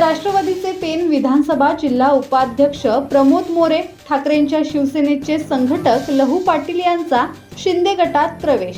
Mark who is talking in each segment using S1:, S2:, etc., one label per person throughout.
S1: राष्ट्रवादीचे पेन विधानसभा जिल्हा उपाध्यक्ष प्रमोद मोरे ठाकरेंच्या शिवसेनेचे संघटक लहू पाटील यांचा शिंदे गटात प्रवेश.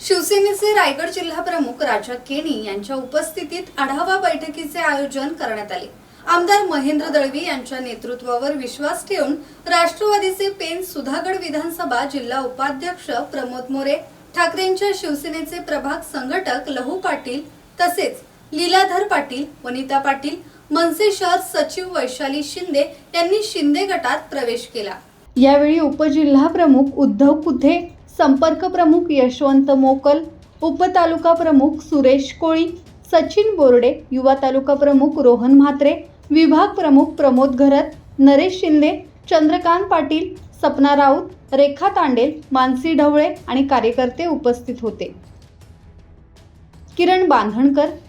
S1: शिवसेनेचे रायगड जिल्हा प्रमुख राजा केणी यांच्या उपस्थितीत आढावा बैठकीचे आयोजन करण्यात आले. आमदार महेंद्र दळवी यांच्या नेतृत्वावर विश्वास ठेवून राष्ट्रवादीचे पेन सुधागड विधानसभा जिल्हा उपाध्यक्ष प्रमोद मोरे ठाकरेंच्या शिवसेनेचे प्रभाग संघटक लहू पाटील तसेच लीलाधर पाटील वनिता पाटील मनसे शहर सचिव वैशाली शिंदे यांनी शिंदे गटात प्रवेश केला. यावेळी उपजिल्हा प्रमुख उद्धव कुथे संपर्क प्रमुख यशवंत मोकल उपतालुका प्रमुख सुरेश कोळी सचिन बोर्डे युवा तालुका प्रमुख रोहन म्हात्रे विभाग प्रमुख प्रमोद घरत नरेश शिंदे चंद्रकांत पाटील सपना राऊत रेखा तांडेल मानसी ढवळे आणि कार्यकर्ते उपस्थित होते. किरण बांधणकर